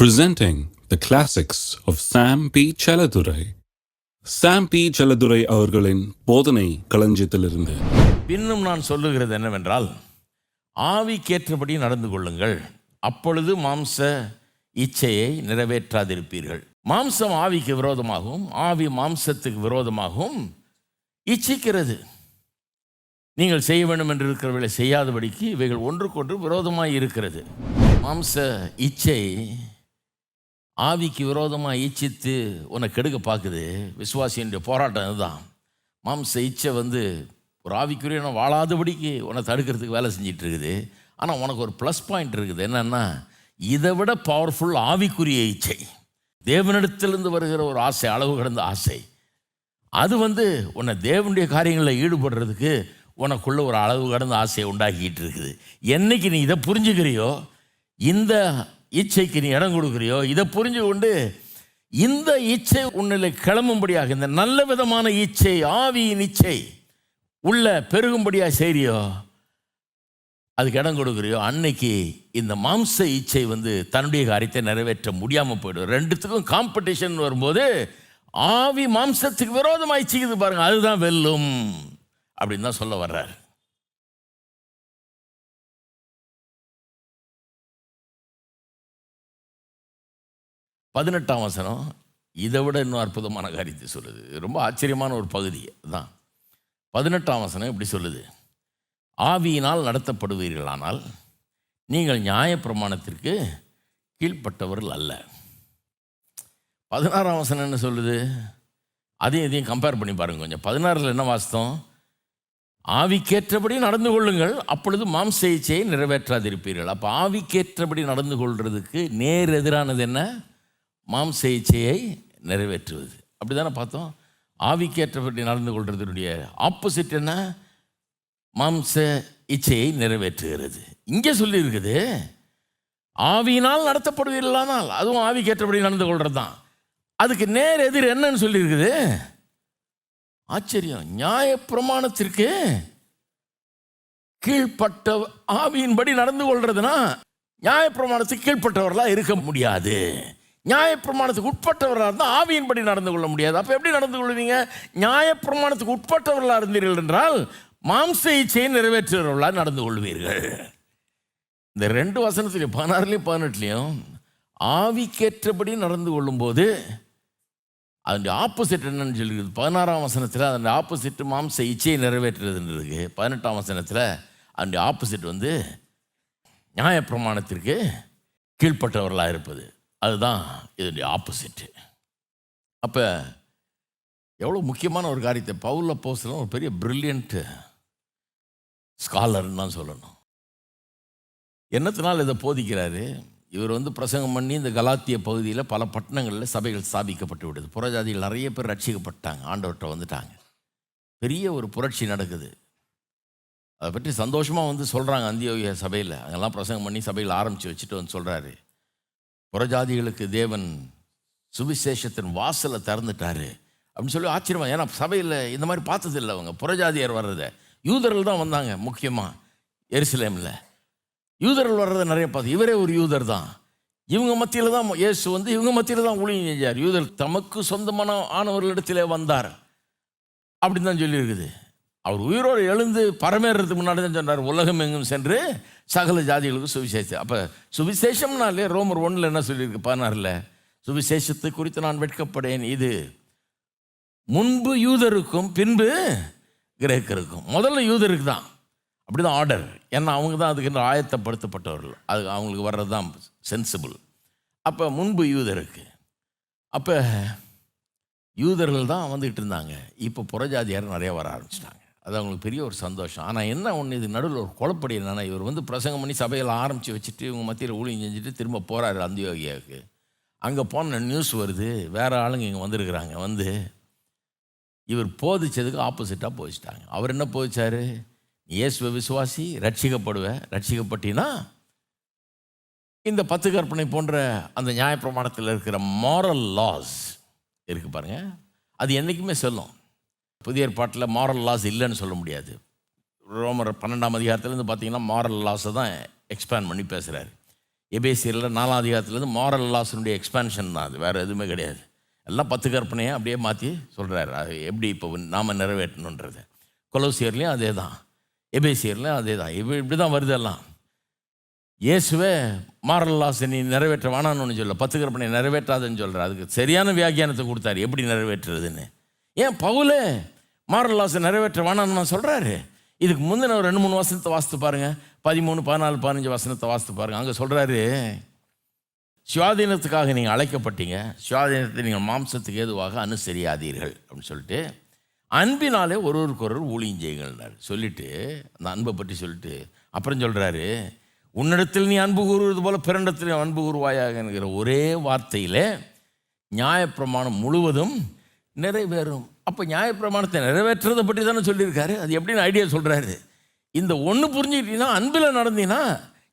presenting the classics of Sam P. Chaladurai. Sam P. Chaladurai அவர்களின் போதனை களஞ்சியத்திலிருந்து இன்னும் நான் சொல்லுகிறது என்னவென்றால் ஆவிக்கேற்றபடி நடந்து கொள்ளுங்கள் அப்பொழுது மாம்ச இச்சையை நிறைவேற்றாதிருப்பீர்கள் மாம்சம் ஆவிக்கு விரோதமாகவும் ஆவி மாம்சத்துக்கு விரோதமாகவும் இச்சிக்கிறது நீங்கள் செய்ய வேண்டும் என்று இருக்கிறவர்களை செய்யாதபடிக்கு இவைகள் ஒன்றுக்கொன்று விரோதமாக இருக்கிறது மாம்ச இச்சை ஆவிக்கு விரோதமாக இச்சித்து உன்னை கெடுக்க பார்க்குது விசுவாசியனுடைய போராட்டம் இதுதான். மாம்ச இச்சை வந்து ஒரு ஆவிக்குரிய வாழாதபடிக்கு உன்னை தடுக்கிறதுக்கு வேலை செஞ்சிட்டு இருக்குது ஆனால் உனக்கு ஒரு ப்ளஸ் பாயிண்ட் இருக்குது. என்னென்னா இதை விட பவர்ஃபுல் ஆவிக்குரிய இச்சை. தேவனிடத்திலிருந்து வருகிற ஒரு ஆசை அளவு கடந்த ஆசை. அது வந்து உன்னை தேவனுடைய காரியங்களில் ஈடுபடுறதுக்கு உனக்குள்ள ஒரு அளவு கடந்த ஆசையை உண்டாக்கிட்டு இருக்குது. என்னைக்கு நீ இதை புரிஞ்சுக்கிறியோ இந்த இச்சைக்கு நீ இடம் கொடுக்குறியோ? இதை புரிஞ்சு கொண்டு இந்த இச்சை உன்னில் கிளம்பும்படியாக இந்த நல்ல விதமான இச்சை ஆவியின் இச்சை உள்ள பெருகும்படியாக செய்கிறியோ அதுக்கு இடம் கொடுக்குறியோ? அன்னைக்கு இந்த மாம்ச இச்சை வந்து தன்னுடைய காரியத்தை நிறைவேற்ற முடியாமல் போயிடும். ரெண்டுத்துக்கும் காம்படிஷன் வரும்போது ஆவி மாம்சத்துக்கு விரோதமாக இச்சிக்குது பாருங்கள் அதுதான் வெல்லும் அப்படின்னு தான் சொல்ல வர்றார். பதினெட்டாம் வசனம் இதை விட இன்னும் அற்புதமான காரியத்தை சொல்லுது. ரொம்ப ஆச்சரியமான ஒரு பகுதி தான் பதினெட்டாம் வசனம் இப்படி சொல்லுது? ஆவியினால் நடத்தப்படுவீர்களானால் நீங்கள் நியாயப்பிரமாணத்திற்கு கீழ்ப்பட்டவர்கள் அல்ல. பதினாறாம் வசனம் என்ன சொல்லுது? அதையும் இதையும் கம்பேர் பண்ணி பாருங்கள் கொஞ்சம். பதினாறில் என்ன வாஸ்தம் ஆவிக்கேற்றபடி நடந்து கொள்ளுங்கள் அப்பொழுது மாம்ச இச்சையை நிறைவேற்றாதிருப்பீர்கள். அப்போ ஆவிக்கேற்றபடி நடந்து கொள்கிறதுக்கு நேர் எதிரானது என்ன? மாம்ச இச்சையை நிறைவேற்றுவது. அப்படி தானே பார்த்தோம்? ஆவிக்கேற்றபடி நடந்து கொள்றதுடைய ஆப்போசிட் என்ன? மாம்ச இச்சையை நிறைவேற்றுகிறது. இங்கே சொல்லியிருக்குது ஆவியினால் நடத்தப்படுவீர்களானால் அதுவும் ஆவிக்கேற்றபடி நடந்து கொள்கிறது தான் அதுக்கு நேர் எதிர் என்னன்னு சொல்லியிருக்குது. ஆச்சரியம். நியாய பிரமாணத்திற்கு கீழ்ப்பட்ட ஆவியின்படி நடந்து கொள்றதுனா நியாய பிரமாணத்துக்கு கீழ்ப்பட்டவர்களாக இருக்க முடியாது. நியாயப்பிரமாணத்துக்கு உட்பட்டவர்களாக இருந்தால் ஆவியின்படி நடந்து கொள்ள முடியாது. அப்போ எப்படி நடந்து கொள்வீங்க? நியாயப்பிரமாணத்துக்கு உட்பட்டவர்களாக இருந்தீர்கள் என்றால் மாம்ச இச்சையை நிறைவேற்றுகிறவர்களாக நடந்து கொள்வீர்கள். இந்த ரெண்டு வசனத்துலையும் பதினாறுலையும் பதினெட்டுலையும் ஆவிக்கேற்றபடி நடந்து கொள்ளும்போது அதனுடைய ஆப்போசிட் என்னன்னு சொல்லியிருக்குது பதினாறாம் வசனத்தில் அதனுடைய ஆப்போசிட் மாம்ச இச்சையை நிறைவேற்றுறதுன்னு பதினெட்டாம் வசனத்தில் அதனுடைய ஆப்போசிட் வந்து நியாயப்பிரமாணத்திற்கு கீழ்ப்பட்டவர்களாக இருப்பது. அதுதான் இதனுடைய ஆப்போசிட்டு அப்போ எவ்வளோ முக்கியமான ஒரு காரியத்தை பவுல போஸ்லாம் ஒரு பெரிய ப்ரில்லியண்ட்டு ஸ்காலர்னு தான் சொல்லணும். என்னத்தினால் இதை போதிக்கிறாரு? இவர் வந்து பிரசங்கம் பண்ணி இந்த கலாத்திய பகுதியில் பல பட்டணங்களில் சபைகள் ஸ்தாபிக்கப்பட்டு விடுது புறஜாதிகள் நிறைய பேர் ரட்சிக்கப்பட்டாங்க. ஆண்டவர்கிட்ட வந்துட்டாங்க. பெரிய ஒரு புரட்சி நடக்குது. அதை பற்றி சந்தோஷமாக வந்து சொல்கிறாங்க அந்தியோகிய சபையில். அங்கெல்லாம் பிரசங்கம் பண்ணி சபையில் ஆரம்பித்து வச்சுட்டு வந்து சொல்கிறாரு புறஜாதிகளுக்கு தேவன் சுவிசேஷத்தின் வாசலை திறந்துட்டாரு அப்படின்னு சொல்லி ஆச்சரியமா. ஏன்னா சபையில் இந்த மாதிரி பார்த்ததில்லை அவங்க. புறஜாதியர் வர்றதை. யூதர்கள் தான் வந்தாங்க முக்கியமாக எருசலேமில். யூதர்கள் வர்றதை நிறைய பார்த்து இவரே ஒரு யூதர் தான். இவங்க மத்தியில் தான் இயேசு வந்து இவங்க மத்தியில் தான் ஊழியம் செஞ்சார். யூதர் தமக்கு சொந்தமான ஆனவர்களிடத்திலே வந்தார். அப்படின்னு தான் சொல்லியிருக்குது. அவர் உயிரோடு எழுந்து பரமேறதுக்கு முன்னாடி தான் சொன்னார் உலகம் எங்கும் சென்று சகல ஜாதிகளுக்கு சுவிசேஷம் அப்போ சுவிசேஷம்னாலே ரோமர் ஒன்றில் என்ன சொல்லியிருக்கு பதினாறில்? சுவிசேஷத்தை குறித்து நான் வெட்கப்படேன் இது முன்பு யூதருக்கும் பின்பு கிரேக்கருக்கும். முதல்ல யூதருக்கு தான். அப்படி தான் ஆர்டர். ஏன்னா அவங்க தான் அதுக்கு ஆயத்தப்படுத்தப்பட்டவர்கள். அது அவங்களுக்கு வர்றது தான் சென்சிபிள். அப்போ முன்பு யூதருக்கு. அப்போ யூதர்கள் தான் வந்துக்கிட்டு இருந்தாங்க. இப்போ புறஜாதியார் நிறைய வர ஆரம்பிச்சிட்டாங்க. அது அவங்களுக்கு பெரிய ஒரு சந்தோஷம். ஆனால் என்ன ஒன்று இது நடுவில் ஒரு குழப்படி என்னென்னா இவர் வந்து பிரசங்கம் பண்ணி சபையில் ஆரம்பித்து வச்சுட்டு இவங்க மத்தியில் ஊழியம் செஞ்சுட்டு திரும்ப போகிறாரு அந்தியோகியாவுக்கு. அங்கே போன நியூஸ் வருது வேறு ஆளுங்க இங்கே வந்திருக்கிறாங்க. வந்து இவர் போதிச்சதுக்கு ஆப்போசிட்டாக போதிச்சிட்டாங்க. அவர் என்ன போதிச்சார்? இயேசுவ விசுவாசி ரட்சிக்கப்படுவ ரட்சிக்கப்பட்டினா இந்த பத்து கற்பனை போன்ற அந்த நியாயப்பிரமாணத்தில் இருக்கிற மாரல் லாஸ் இருக்குது பாருங்கள் அது என்றைக்குமே சொல்லும். புதிய ஏற்பாட்டில் மாரல் லாஸ் இல்லைன்னு சொல்ல முடியாது. ரோமர் பன்னெண்டாம் அதிகாரத்துலேருந்து பார்த்தீங்கன்னா மாரல் லாஸை தான் எக்ஸ்பேண்ட் பண்ணி பேசுகிறாரு எபேசியரில் நாலாம் அதிகாரத்துலேருந்து மாரல் லாஸினுடைய எக்ஸ்பேன்ஷன் தான் அது வேறு எதுவுமே கிடையாது. எல்லாம் பத்து கற்பனையை அப்படியே மாற்றி சொல்கிறாரு அது எப்படி இப்போ நாம் நிறைவேற்றணுன்றது. கொலோசியர்லேயும் அதே தான். எபேசியர்லேயும் அதே தான். இப்படி இப்படி தான் வருது எல்லாம். இயேசுவே மாரல் லாஸை நீ நிறைவேற்ற வேணான்னு சொல்ல பத்து கற்பனை நிறைவேற்றாதுன்னு சொல்கிறார் அதுக்கு சரியான வியாக்கியானத்தை கொடுத்தாரு. எப்படி நிறைவேற்றுறதுன்னு. ஏன் பவுலே மாரல் லாஸை நிறைவேற்ற வேணான்னு சொல்கிறாரு இதுக்கு முந்தின ஒரு ரெண்டு மூணு வசனத்தை வாசித்து பாருங்கள் பதிமூணு பதினாலு பதினஞ்சு வசனத்தை வாசித்து பாருங்க. அங்கே சொல்கிறாரு சுவாதீனத்துக்காக நீங்கள் அழைக்கப்பட்டீங்க. சுவாதீனத்தை நீங்கள் மாம்சத்துக்கு ஏதுவாக அனுசரியாதீர்கள். அப்படின்னு சொல்லிட்டு அன்பினாலே ஒருவருக்கொருவர் ஊழியம் செய்யுங்கள்னார். சொல்லிட்டு அந்த அன்பை பற்றி சொல்லிட்டு அப்புறம் சொல்கிறாரு உன்னிடத்தில் நீ அன்பு கூறுவது போல் பிறண்டத்தில் அன்பு கூறுவாயாக என்கிற ஒரே வார்த்தையில் நியாயப்பிரமாணம் முழுவதும் நிறைவேறும். அப்போ நியாயப்பிரமாணத்தை நிறைவேற்றுறதை பற்றி தானே சொல்லியிருக்காரு. அது எப்படின்னு ஐடியா சொல்கிறாரு இந்த ஒன்று புரிஞ்சுக்கிட்டீங்கன்னா அன்பில் நடந்தீங்கன்னா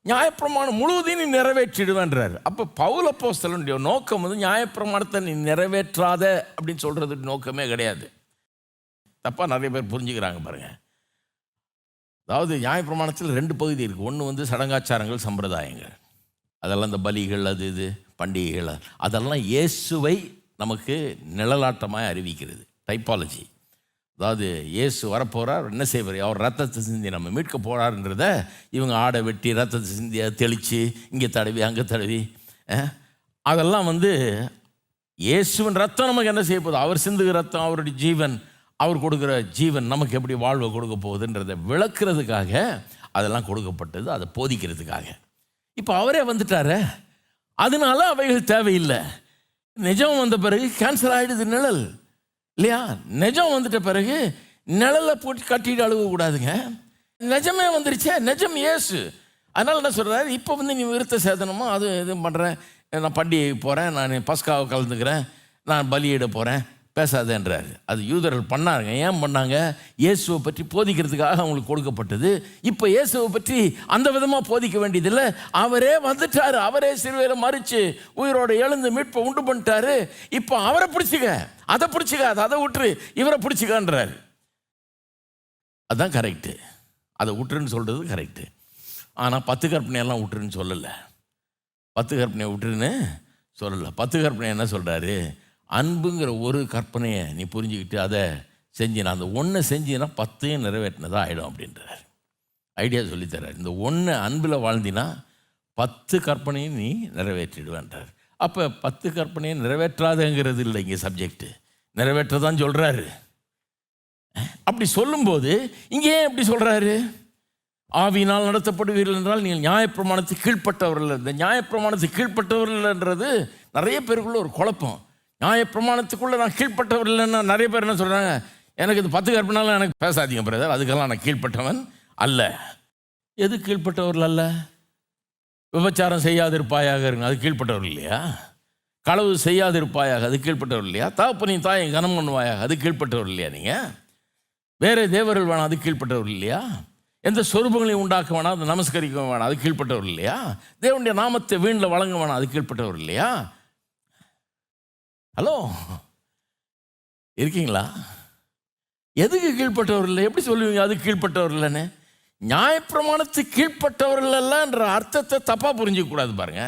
நியாயப்பிரமாணம் முழுவதையும் நீ நிறைவேற்றிடுவேன்றார். அப்போ பவுல போஸ்தலனுடைய நோக்கம் வந்து நியாயப்பிரமாணத்தை நீ நிறைவேற்றாத அப்படின்னு சொல்கிறது நோக்கமே கிடையாது. தப்பாக நிறைய பேர் புரிஞ்சுக்கிறாங்க பாருங்கள் அதாவது நியாயப்பிரமாணத்தில் ரெண்டு பகுதி இருக்குது ஒன்று வந்து சடங்காச்சாரங்கள் சம்பிரதாயங்கள். அதெல்லாம் இந்த பலிகள் அது இது பண்டிகைகள் அதெல்லாம் இயேசுவை நமக்கு நிழலாட்டமாக அறிவிக்கிறது. டைப்பாலஜி அதாவது இயேசு வரப்போகிறார் என்ன செய்வார்? அவர் ரத்தத்தை சிந்தி நம்ம மீட்க போகிறாருன்றத இவங்க ஆடை வெட்டி ரத்தத்தை சிந்தி தெளித்து இங்கே தடவி அங்கே தடவி அதெல்லாம் வந்து இயேசுவின் ரத்தம் நமக்கு என்ன செய்ய போகுது? அவர் சிந்துகிற ரத்தம் அவருடைய ஜீவன் அவர் கொடுக்குற ஜீவன் நமக்கு எப்படி வாழ்வை கொடுக்க போகுதுன்றதை விளக்குறதுக்காக அதெல்லாம் கொடுக்கப்பட்டது அதை போதிக்கிறதுக்காக. இப்போ அவரே வந்துட்டார். அதனால அவைகள் தேவையில்லை. நிஜம் வந்த பிறகு கேன்சல் ஆகிடுது நிழல். இல்லையா? நிஜம் வந்துட்ட பிறகு நிழலை போட்டு கட்டிட்டு அழுகக்கூடாதுங்க. நிஜமே வந்துருச்சே நிஜம் ஏசு அதனால் என்ன சொல்கிறாரு இப்போ வந்து நீ விருத்த சேதனமோ அது இது பண்ணுறேன் நான் பண்டிகை போகிறேன் நான் பஸ்காவை கலந்துக்கிறேன் நான் பலியிட போகிறேன் பேசாதேன்றாரு. அது யூதர்கள் பண்ணாங்க. ஏன் பண்ணாங்க? இயேசுவை பற்றி போதிக்கிறதுக்காக அவங்களுக்கு கொடுக்கப்பட்டது. இப்போ இயேசுவை பற்றி அந்த விதமாக போதிக்க வேண்டியதில்லை. அவரே வந்துட்டார். அவரே சிறுவையில் மறித்து உயிரோட எழுந்து மீட்பை உண்டு பண்ணிட்டாரு. இப்போ அவரை பிடிச்சிக்க. அதை பிடிச்சிக்க. அதை அதை விட்டுரு. இவரை பிடிச்சிக்கன்றார். அதுதான் கரெக்டு அதை விட்டுருன்னு சொல்கிறது கரெக்டு ஆனால் பத்து கற்பனையெல்லாம் விட்டுருன்னு சொல்லலை. பத்து கற்பனையை விட்டுருன்னு சொல்லலை. பத்து கற்பனை என்ன சொல்கிறாரு அன்புங்கிற ஒரு கற்பனையை நீ புரிஞ்சுக்கிட்டு அதை செஞ்சினா அந்த ஒன்றை செஞ்சினா பத்தையும் நிறைவேற்றினதாக ஆகிடும் அப்படின்றார். ஐடியா சொல்லித்தரார் இந்த ஒன்று அன்பில் வாழ்ந்தினா பத்து கற்பனையும் நீ நிறைவேற்றிடுவேன்றார். அப்போ பத்து கற்பனையை நிறைவேற்றாதங்கிறது இல்லை இங்கே சப்ஜெக்ட்டு நிறைவேற்றதான் சொல்கிறாரு அப்படி சொல்லும்போது இங்கே ஏன் எப்படி சொல்கிறாரு ஆவியினால் நடத்தப்படுவீர்கள் என்றால் நீங்கள் நியாயப்பிரமாணத்துக்கு கீழ்ப்பட்டவர்கள். இந்த நியாயப்பிரமாணத்துக்கு கீழ்ப்பட்டவர்கள்ன்றது நிறைய பேருக்குள்ள ஒரு குழப்பம். நியாயப்பிரமாணத்துக்குள்ளே நான் கீழ்ப்பட்டவர் இல்லைன்னா நிறைய பேர் என்ன சொல்கிறாங்க எனக்கு இது பத்து கற்பனாலும் எனக்கு பேசாதீங்க பிரதர் அதுக்கெல்லாம் நான் கீழ்ப்பட்டவன் அல்ல. எது கீழ்ப்பட்டவர்கள் அல்ல? விபச்சாரம் செய்யாதிருப்பாயாக இருங்க. அது கீழ்ப்பட்டவர் இல்லையா? களவு செய்யாதிருப்பாயாக அது கீழ்ப்பட்டவர் இல்லையா? தாப்பனையும் தாயை கனம் பண்ணுவாயாக அது கீழ்ப்பட்டவர் இல்லையா நீங்கள் வேறு தேவர்கள் வேணாம் அது கீழ்ப்பட்டவர் இல்லையா? எந்த சொரூபங்களையும் உண்டாக்க வேணாம் அது நமஸ்கரிக்க வேணாம் அது கீழ்ப்பட்டவர் இல்லையா? தேவனுடைய நாமத்தை வீணில் வழங்க வேணாம் அது கீழ்ப்பட்டவர் இல்லையா? ஹலோ இருக்கீங்களா? எதுக்கு கீழ்பட்டவர் இல்லை எப்படி சொல்லுவீங்க? அது கீழ்ப்பட்டவர் இல்லைன்னு நியாயப்பிரமாணத்துக்கு கீழ்ப்பட்டவர்கள் அல்லன்ற அர்த்தத்தை தப்பாக புரிஞ்சிக்கூடாது பாருங்க.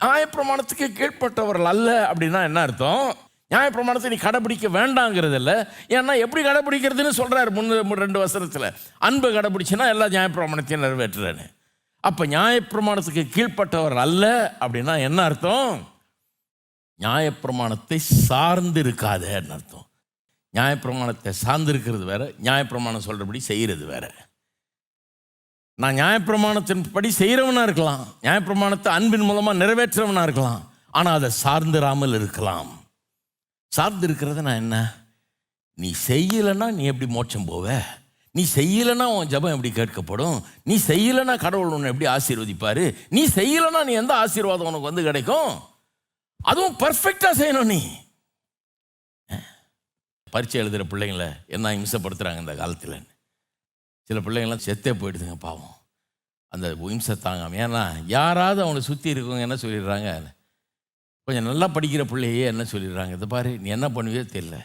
நியாயப்பிரமாணத்துக்கு கீழ்ப்பட்டவர்கள் அல்ல அப்படின்னா என்ன அர்த்தம்? நியாயப்பிரமாணத்தை நீ கடைபிடிக்க வேண்டாங்கிறது இல்லை ஏன்னா எப்படி கடைபிடிக்கிறதுன்னு சொல்கிறார் முன்னு ரெண்டு வருஷத்தில் அன்பு கடைபிடிச்சுன்னா எல்லா நியாயப்பிரமாணத்தையும் நிறைவேற்றுறேன்னு. அப்போ நியாயப்பிரமாணத்துக்கு கீழ்ப்பட்டவர் அல்ல அப்படின்னா என்ன அர்த்தம்? நியாயப்பிரமாணத்தை சார்ந்து இருக்காதேன்னு அர்த்தம். நியாயப்பிரமாணத்தை சார்ந்திருக்கிறது வேற நியாயப்பிரமாணம் சொல்கிறபடி செய்கிறது வேற. நான் நியாயப்பிரமாணத்தின் படி செய்கிறவனாக இருக்கலாம் நியாயப்பிரமாணத்தை அன்பின் மூலமாக நிறைவேற்றுறவனாக இருக்கலாம் ஆனால் அதை சார்ந்திராமல் இருக்கலாம். சார்ந்து இருக்கிறது நான் என்ன? நீ செய்யலைன்னா நீ எப்படி மோட்சம் போவ? நீ செய்யலைன்னா உன் ஜெபம் எப்படி கேட்கப்படும்? நீ செய்யலைன்னா கடவுள் உன்னை எப்படி ஆசீர்வதிப்பார்? நீ செய்யலைன்னா நீ எந்த ஆசீர்வாதம் உனக்கு வந்து கிடைக்கும்? அதுவும் பர்ஃபெக்டாக செய்யணும் நீ. பரீட்சை எழுதுகிற பிள்ளைங்கள என்ன இம்சப்படுத்துகிறாங்க இந்த காலத்தில்? சில பிள்ளைங்கள்லாம் செத்தே போயிடுதுங்க பாவம். அந்த இம்சை தாங்காமல் ஏன்னா யாராவது அவனை சுற்றி இருக்கவங்க என்ன சொல்லிடுறாங்க? கொஞ்சம் நல்லா படிக்கிற பிள்ளையே என்ன சொல்லிடுறாங்க? இதை பாரு நீ என்ன பண்ணுவியோ தெரியல.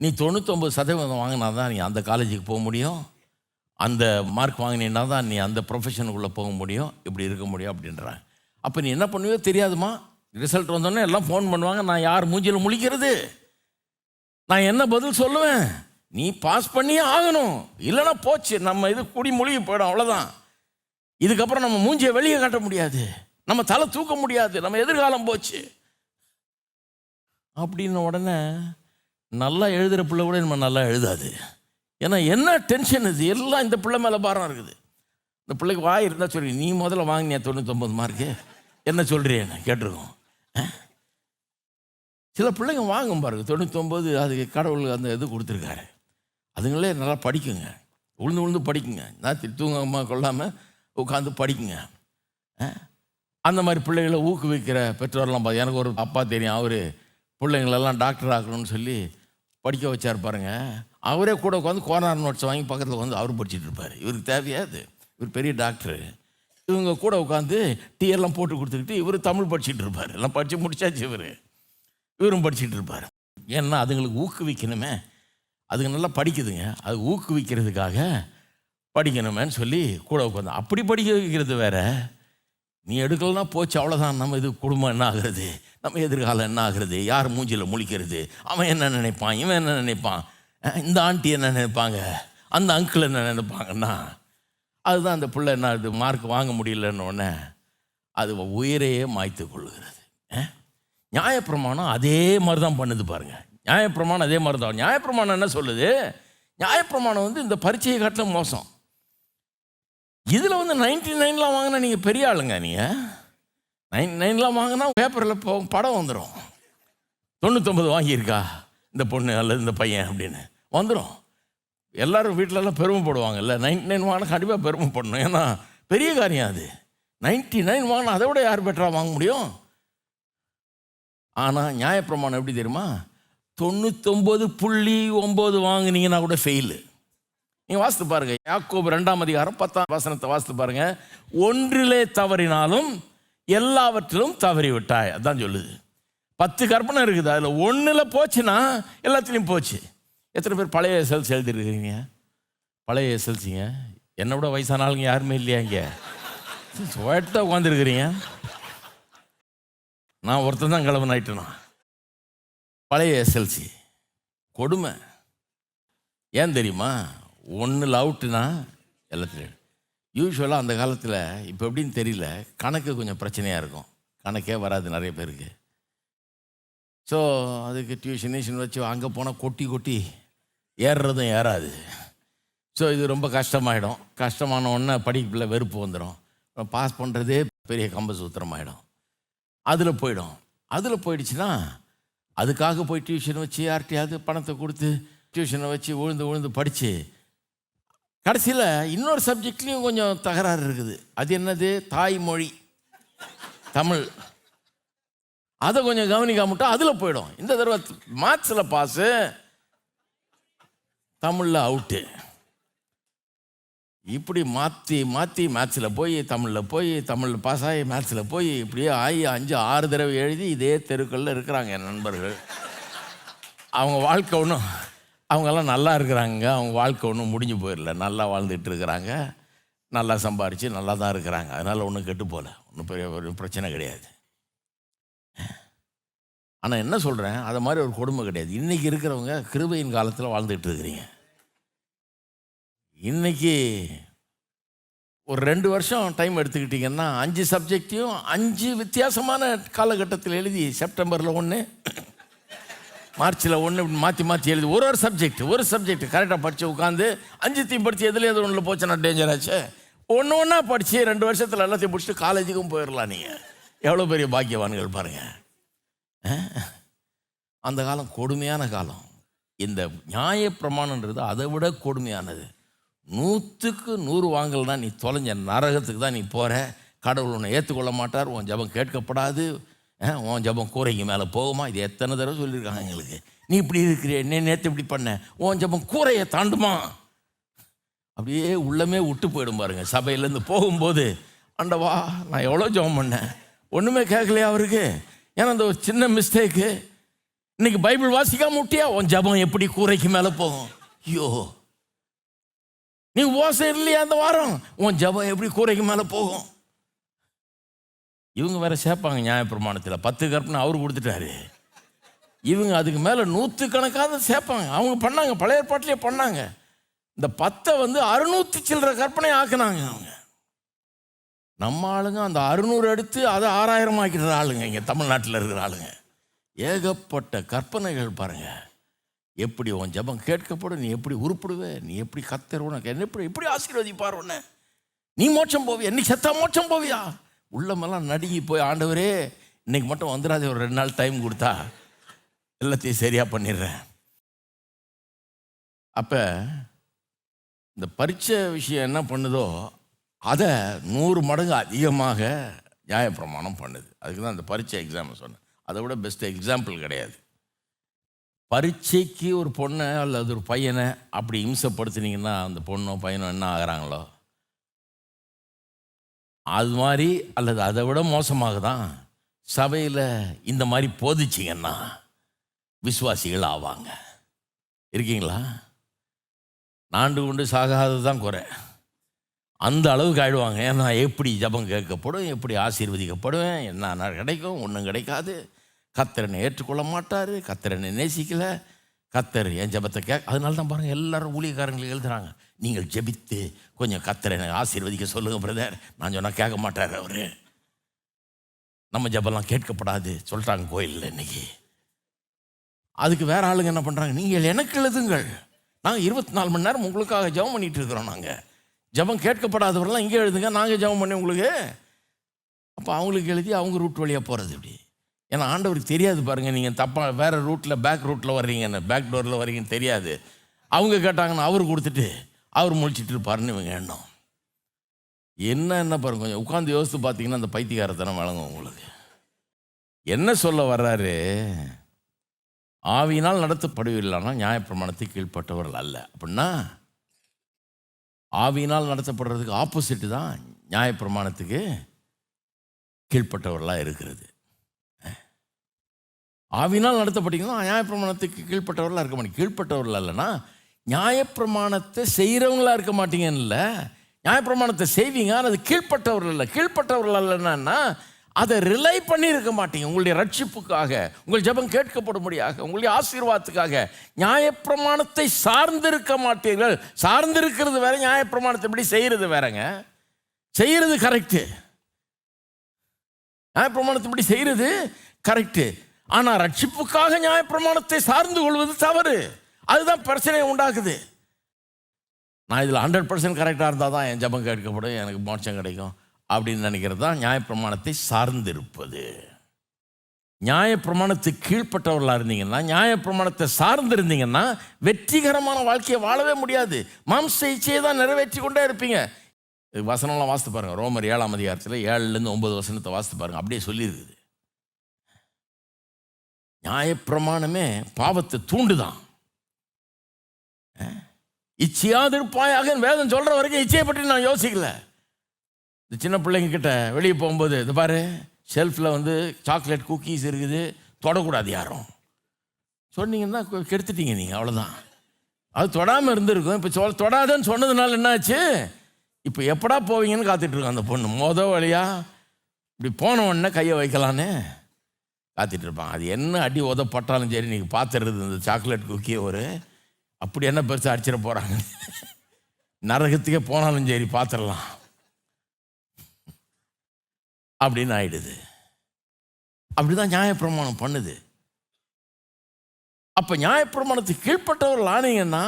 நீ தொண்ணூத்தொம்பது சதவீதம் வாங்கினா தான் நீ அந்த காலேஜுக்கு போக முடியும். அந்த மார்க் வாங்கினீன்னா தான் நீ அந்த ப்ரொஃபஷனுக்குள்ளே போக முடியும். இப்படி இருக்க முடியும் அப்படின்றாங்க. அப்போ நீ என்ன பண்ணுவியோ தெரியாதுமா? ரிசல்ட் வந்தோடனே எல்லாம் ஃபோன் பண்ணுவாங்க நான் யார் மூஞ்சியில் முழிக்கிறது? நான் என்ன பதில் சொல்லுவேன்? நீ பாஸ் பண்ணியே ஆகணும். இல்லைன்னா போச்சு நம்ம இது குடி மூழ்கி போயிடும் அவ்வளோதான் இதுக்கப்புறம் நம்ம மூஞ்சியை வெளியே காட்ட முடியாது. நம்ம தலை தூக்க முடியாது. நம்ம எதிர்காலம் போச்சு. அப்படின்ன உடனே நல்லா எழுதுகிற பிள்ளை கூட நம்ம நல்லா எழுதாது. ஏன்னா என்ன டென்ஷன் இது? எல்லாம் இந்த பிள்ளை மேலே பாரம் இருக்குது. இந்த பிள்ளைக்கு வாய் இருந்தால் சொல்லி நீ முதல்ல வாங்கினியா தொண்ணூத்தொம்பது மார்க்கு என்ன சொல்கிறேன்னு கேட்டிருக்கோம். சில பிள்ளைங்க வாங்கும் பாருங்க. தொண்ணூத்தொம்பது அதுக்கு கடவுள் அந்த இது கொடுத்துருக்காரு. அதுங்களே நல்லா படிக்குங்க. உளுந்து உளுந்து படிக்குங்க. நான் தூங்காம கொள்ளாமல் உட்காந்து படிக்குங்க. அந்த மாதிரி பிள்ளைகளை ஊக்குவிக்கிற பெற்றோர்லாம் பார்த்து எனக்கு ஒரு அப்பா தெரியும். அவர் பிள்ளைங்களெல்லாம் டாக்டர் ஆக்கணும்னு சொல்லி படிக்க வச்சார் பாருங்க. அவரே கூட உட்காந்து கோனார் நோட்ஸ் வாங்கி பக்கத்தில் வந்து அவர் படிச்சிட்டு இருப்பார். இவருக்கு தேவையாது இவர் பெரிய டாக்டரு இவங்க கூட உட்காந்து டீ எல்லாம் போட்டு கொடுத்துக்கிட்டு இவர் தமிழ் படிச்சுட்டு இருப்பார். எல்லாம் படித்து முடிச்சாச்சு இவர். இவரும் படிச்சுட்டு இருப்பார். ஏன்னா அதுங்களுக்கு ஊக்குவிக்கணுமே. அதுங்க நல்லா படிக்குதுங்க. அது ஊக்குவிக்கிறதுக்காக படிக்கணுமேன்னு சொல்லி கூட உட்காந்து அப்படி படிக்க வைக்கிறது வேற. நீ எடுக்கலனா போச்சு அவ்வளோதான் நம்ம இது குடும்பம் என்ன ஆகுறது? நம்ம எதிர்காலம் என்ன ஆகுறது? யார் மூஞ்சியில் முழிக்கிறது? அவன் என்ன நினைப்பான்? இவன் என்ன நினைப்பான்? இந்த ஆண்டி என்ன நினைப்பாங்க? அந்த அங்கிள் என்ன நினைப்பாங்கன்னா அதுதான் அந்த பிள்ளை என்ன அது மார்க் வாங்க முடியலன்னொடனே அது உயிரையே மாய்த்து கொள்ளுகிறது. நியாயப்பிரமாணம் அதே மாதிரி தான் பண்ணுது பாருங்கள் நியாயப்பிரமாணம் அதே மாதிரி தான் நியாயப்பிரமாணம் என்ன சொல்லுது? நியாயப்பிரமாணம் வந்து இந்த பரீட்சையை காட்டிலும் மோசம். இதில் வந்து நைன்டி நைன்லாம் வாங்கினா நீங்கள் பெரிய ஆளுங்க நீங்கள் நைன் நைன்லாம் வாங்கினா பேப்பரில் போ படம் வந்துடும் தொண்ணூத்தொம்பது வாங்கியிருக்கா இந்த பொண்ணு அல்லது இந்த பையன் அப்படின்னு. வந்துடும் எல்லாரும் வீட்டிலலாம் பெருமைப்படுவாங்கல்ல நைன்டி நைன் வாங்கினா கண்டிப்பாக பெருமைப்படணும் ஏன்னா பெரிய காரியம் அது. நைன்டி நைன் வாங்கினா அதை விட யார் பெட்டராக வாங்க முடியும்? ஆனால் நியாயப்பிரமாணம் எப்படி தெரியுமா? தொண்ணூத்தொம்பது புள்ளி ஒம்பது வாங்குனீங்கன்னா கூட ஃபெயிலு நீங்கள் வாசித்து பாருங்கள் யாக்கோபு ரெண்டாம் அதிகாரம் பத்தாம் வசனத்தை வாசித்து பாருங்கள் ஒன்றிலே தவறினாலும் எல்லாவற்றிலும் தவறி விட்டாய் அதான் சொல்லுது. பத்து கற்பனை இருக்குது. அதில் ஒன்றில் போச்சுன்னா எல்லாத்துலேயும் போச்சு. எத்தனை பேர் பழைய எஸ்எல்சி எழுதிருக்கிறீங்க? பழைய எஸ்எல்சிங்க என்னை விட வயசான ஆளுங்க யாருமே இல்லையா இங்கே? ஸ்வெட்டாக உட்காந்துருக்கிறீங்க நான் ஒருத்தன் தான் கிளம்பு ஆயிட்டேனா பழைய எஸ்எல்சி கொடுமை. ஏன் தெரியுமா? ஒன்றில் அவுட்டுனா எல்லாத்துலேயும். யூஸ்வலாக அந்த காலத்தில் இப்போ எப்படின்னு தெரியல. கணக்கு கொஞ்சம் பிரச்சனையாக இருக்கும். கணக்கே வராது நிறைய பேருக்கு. ஸோ அதுக்கு டியூஷன் டியூஷன் வச்சு அங்கே போனால் கொட்டி கொட்டி ஏறுறதும் ஏறாது. ஸோ இது ரொம்ப கஷ்டமாயிடும். கஷ்டமான உடனே படிப்பில் வெறுப்பு வந்துடும் பாஸ் பண்ணுறதே பெரிய கம்பசூத்திரமாயிடும் அதில் போயிடும். அதில் போயிடுச்சுன்னா அதுக்காக போய் டியூஷன் வச்சு யார்கிட்டையாவது பணத்தை கொடுத்து டியூஷனை வச்சு உழுந்து உழுந்து படித்து கடைசியில் இன்னொரு சப்ஜெக்ட்லேயும் கொஞ்சம் தகராறு இருக்குது. அது என்னது? தாய்மொழி. தமிழ். அதை கொஞ்சம் கவனிக்காமட்டா அதில் போயிடும். இந்த தடவை மேத்ஸில் பாஸு தமிழில் அவுட்டு. இப்படி மாற்றி மாற்றி மேத்ஸில் போய் தமிழில் போய் தமிழில் பாஸ் ஆகி மேத்ஸில் போய் இப்படியே ஆகி அஞ்சு ஆறு தடவை எழுதி இதே தெருக்களில் இருக்கிறாங்க என் நண்பர்கள். அவங்க வாழ்க்கை ஒன்றும் அவங்கெல்லாம் நல்லா இருக்கிறாங்க. அவங்க வாழ்க்கை ஒன்றும் முடிஞ்சு போயிடல. நல்லா வாழ்ந்துட்டு இருக்கிறாங்க. நல்லா சம்பாரித்து நல்லா தான் இருக்கிறாங்க. அதனால் ஒன்றும் கெட்டு போகல. ஒன்றும் பெரிய ஒரு பிரச்சனை கிடையாது. ஆனால் என்ன சொல்கிறேன் அது மாதிரி ஒரு கொடுமை கிடையாது. இன்றைக்கி இருக்கிறவங்க கிருபையின் காலத்தில் வாழ்ந்துட்டு இருக்கிறீங்க. இன்னைக்கு ஒரு ரெண்டு வருஷம் டைம் எடுத்துக்கிட்டிங்கன்னா அஞ்சு சப்ஜெக்டையும் அஞ்சு வித்தியாசமான காலகட்டத்தில் எழுதி செப்டம்பரில் ஒன்று மார்ச்சில் ஒன்று இப்படி மாற்றி மாற்றி எழுதி ஒரு ஒரு சப்ஜெக்ட் ஒரு சப்ஜெக்ட் கரெக்டாக படித்து உட்காந்து அஞ்சுத்தையும் படித்து எதுலேயே எது ஒன்றில் போச்சுன்னா டேஞ்சர் ஆச்சு. ஒன்று ஒன்றா படித்து ரெண்டு வருஷத்தில் எல்லாத்தையும் பிடிச்சிட்டு காலேஜுக்கும் போயிடலாம் நீங்கள் எவ்வளோ பெரிய பாக்கியவான்கள் பாருங்கள் அந்த காலம் கொடுமையான காலம். இந்த நியாய பிரமாணன்றது அதை விட கொடுமையானது. நூற்றுக்கு நூறு வாங்கல்னா நீ தொலைஞ்ச நரகத்துக்கு தான் நீ போகிற கடவுள் உன்னை ஏற்றுக்கொள்ள மாட்டார் உன் ஜெபம் கேட்கப்படாது. உன் ஜெபம் கூரைக்கு மேலே போகுமா? இது எத்தனை தடவை சொல்லியிருக்காங்க எங்களுக்கு. நீ இப்படி இருக்கிறிய நீ நேற்று இப்படி பண்ண. உன் ஜெபம் கூரையை தாண்டுமா? அப்படியே உள்ளமே விட்டு போயிடும் பாருங்க. சபையிலேருந்து போகும்போது ஆண்டவா நான் எவ்வளோ ஜெபம் பண்ணேன்? ஒன்றுமே கேட்கலையா அவருக்கு? ஏன்னா அந்த ஒரு சின்ன மிஸ்டேக்கு இன்னைக்கு பைபிள் வாசிக்காம முட்டியா உன் ஜெபம் எப்படி கூரைக்கு மேலே போகும்? ஐயோ. நீ ஓசை இல்லையா அந்த வாரம்? உன் ஜெபம் எப்படி கூரைக்கு மேலே போகும்? இவங்க வேற சேர்ப்பாங்க நியாயப்பிரமாணத்தில். பத்து கற்பனை அவர் கொடுத்துட்டாரு. இவங்க அதுக்கு மேலே நூற்று கணக்காக சேர்ப்பாங்க. அவங்க பண்ணாங்க பழைய ஏற்பாட்டிலே பண்ணாங்க. இந்த பத்தை வந்து அறுநூற்றி சில்லற கற்பனை ஆக்குனாங்க அவங்க. நம்ம ஆளுங்க அந்த அறுநூறு எடுத்து அதை ஆறாயிரம் ஆக்கிடுற ஆளுங்க இங்கே தமிழ்நாட்டில் இருக்கிற ஆளுங்க. ஏகப்பட்ட கற்பனைகள் பாருங்கள் எப்படி உன் ஜெபம் கேட்கப்படும்? நீ எப்படி உருப்பிடுவே? நீ எப்படி கத்தர் உனக்கு என்ன எப்படி எப்படி ஆசீர்வதிப்பார் உன்னை? நீ மோட்சம் போவியா? நீ செத்தா மோட்சம் போவியா? உள்ளமெல்லாம் நடுங்கி போய் ஆண்டவரே இன்னைக்கு மட்டும் வந்துடாதே ஒரு ரெண்டு நாள் டைம் கொடுத்தா. எல்லாத்தையும் சரியாக பண்ணிடுறேன். அப்போ இந்த பரீட்சை விஷயம் என்ன பண்ணுதோ அதை நூறு மடங்கு அதிகமாக நியாயப்பிரமாணம் பண்ணுது. அதுக்கு தான் அந்த பரீட்சை எக்ஸாம் சொன்னேன். அதை விட பெஸ்ட் எக்ஸாம்பிள் கிடையாது. பரீட்சைக்கு ஒரு பொண்ணை அல்லது ஒரு பையனை அப்படி இம்சப்படுத்தினீங்கன்னா அந்த பொண்ணோ பையனோ என்ன ஆகிறாங்களோ? அது மாதிரி அல்லது அதை விட மோசமாக தான் சபையில் இந்த மாதிரி போதிச்சிங்கன்னா விசுவாசிகள் ஆவாங்க. இருக்கீங்களா? நாண்டு கொண்டு சாகாதது தான் குறை. அந்த அளவுக்கு ஆயிடுவாங்க. ஏன்னா எப்படி ஜபம் கேட்கப்படும் எப்படி ஆசீர்வதிக்கப்படுவேன் என்ன கிடைக்கும் ஒன்றும் கிடைக்காது. கத்தரனை ஏற்றுக்கொள்ள மாட்டார் கத்தரனை நேசிக்கல. கத்தர் என் ஜபத்தை கேட்க அதனால தான் பாருங்கள் எல்லாரும் ஊழியக்காரங்களுக்கு எழுதுறாங்க. நீங்கள் ஜெபித்து கொஞ்சம் கத்தரனை ஆசீர்வதிக்க சொல்லுங்கள் பிரதர் நான் சொன்னால் கேட்க மாட்டார் அவர். நம்ம ஜபம்லாம் கேட்கப்படாது. சொல்லிட்டாங்க கோயிலில் இன்னைக்கு. அதுக்கு வேறு ஆளுங்க என்ன பண்ணுறாங்க நீங்கள் எனக்கு எழுதுங்கள். நாங்கள் இருபத்தி நாலு மணி நேரம் உங்களுக்காக ஜெபம் பண்ணிட்டு இருக்கிறோம் நாங்கள் ஜெபம் கேட்கப்படாதவரெல்லாம் இங்கே எழுதுங்க நாங்கள் ஜெபம் பண்ணி உங்களுக்கு அப்போ அவங்களுக்கு எழுதி அவங்க ரூட் வழியாக போகிறது இப்படி. ஏன்னா ஆண்டவருக்கு தெரியாது பாருங்கள் நீங்கள் தப்பாக வேறு ரூட்டில் பேக் ரூட்டில் வர்றீங்கன்னு. பேக் டோரில் வர்றீங்கன்னு தெரியாது. அவங்க கேட்டாங்கன்னா அவர் கொடுத்துட்டு அவர் முழிச்சிட்டு இருப்பாருன்னு இவங்க எண்ணம். என்ன என்ன பாருங்க கொஞ்சம் உட்காந்து யோசித்து பார்த்தீங்கன்னா அந்த பைத்தியகாரத்தனம் வழங்கும் உங்களுக்கு. என்ன சொல்ல வர்றாரு? ஆவியினால் நடத்தப்படுவீர்களானா நியாயப்பிரமாணத்தை கீழ்பட்டவர்கள் அல்ல. அப்படின்னா ஆவியினால் நடத்தப்படுறதுக்கு ஆப்போசிட்டு தான் நியாயப்பிரமாணத்துக்கு கீழ்பட்டவர்களாக இருக்கிறது. ஆவினால் நடத்தப்பட்டீங்கன்னா நியாயப்பிரமாணத்துக்கு கீழ்ப்பட்டவர்களாக இருக்க மாட்டீங்க கீழ்ப்பட்டவர்கள் இல்லைன்னா நியாயப்பிரமாணத்தை செய்கிறவங்களா இருக்க மாட்டீங்கன்னு இல்லை நியாயப்பிரமாணத்தை செய்வீங்க ஆனால் அது கீழ்ப்பட்டவர்கள் இல்லை. கீழ்ப்பட்டவர்கள் இல்லைன்னா அதை ரிலை பண்ணியிருக்க மாட்டீங்க. உங்களுடைய ரட்சிப்புக்காக உங்கள் ஜெபம் கேட்கப்படும்படியாக உங்களுடைய ஆசீர்வாதத்துக்காக நியாயப்பிரமாணத்தை சார்ந்திருக்க மாட்டீர்கள். சார்ந்திருக்கிறது வேற நியாயப்பிரமாணத்தை எப்படி செய்கிறது வேறங்க? செய்கிறது கரெக்டு நியாயப்பிரமாணத்தை இப்படி செய்கிறது கரெக்டு ஆனால் ரட்சிப்புக்காக நியாயப்பிரமாணத்தை சார்ந்து கொள்வது தவறு. அதுதான் பிரச்சனையை உண்டாக்குது. நான் இதில் ஹண்ட்ரட் பர்சன்ட் கரெக்டாக இருந்தால் தான் என் ஜபம் கேட்கப்படும் எனக்கு மோட்சம் கிடைக்கும் அப்படின்னு நினைக்கிறது தான் நியாயப்பிரமாணத்தை சார்ந்திருப்பது. நியாயப்பிரமாணத்துக்கு கீழ்ப்பட்டவர்களாக இருந்தீங்கன்னா நியாயப்பிரமாணத்தை சார்ந்திருந்தீங்கன்னா வெற்றிகரமான வாழ்க்கையை வாழவே முடியாது. மாம்ச இச்சையை தான் நிறைவேற்றி கொண்டே இருப்பீங்க. இது வசனம்லாம் வாசித்து பாருங்க. ரோமர் ஏழாம் அதிகாரத்தில் ஏழுலேருந்து ஒன்பது வசனத்தை வாசித்து பாருங்கள் அப்படியே சொல்லியிருக்குது நியாயப்பிரமாணமே பாவத்தை தூண்டுதான். இச்சையாதிருப்பாயாக வேதம் சொல்கிற வரைக்கும் இச்சையை பற்றி நான் யோசிக்கல. இந்த சின்ன பிள்ளைங்க கிட்ட வெளியே போகும்போது இது பாரு ஷெல்ஃபில் வந்து சாக்லேட் குக்கீஸ் இருக்குது தொடக்கூடாது யாரும். சொன்னீங்கன்னா கெடுத்துட்டீங்க நீங்கள் அவ்வளோதான் அது தொடாமல் இருந்திருக்கும். இப்போ சொல் தொடாதன்னு சொன்னதுனால என்னாச்சு? இப்போ எப்படா போவீங்கன்னு காத்துட்ருக்கோம் அந்த பொண்ணு. மொதல் வழியாக இப்படி போன உடனே கையை வைக்கலான்னு. காத்திட்டு இருப்பான். அது என்ன அடி உதப்பட்டாலும் சரி நீங்கள் பார்த்துருது இந்த சாக்லேட் குக்கி ஒரு அப்படி என்ன பெருசாக அடிச்சிட போகிறாங்க நரகத்துக்கே போனாலும் சரி பார்த்துடலாம் அப்படின்னு ஆயிடுது. அப்படிதான் நியாயப்பிரமாணம் பண்ணுது. அப்போ நியாயப்பிரமாணத்துக்கு கீழ்ப்பட்டவர்கள் ஆனீங்கன்னா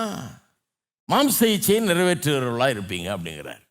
மாம்ச இச்சையை நிறைவேற்றுவர்களாக இருப்பீங்க அப்படிங்கிறார்.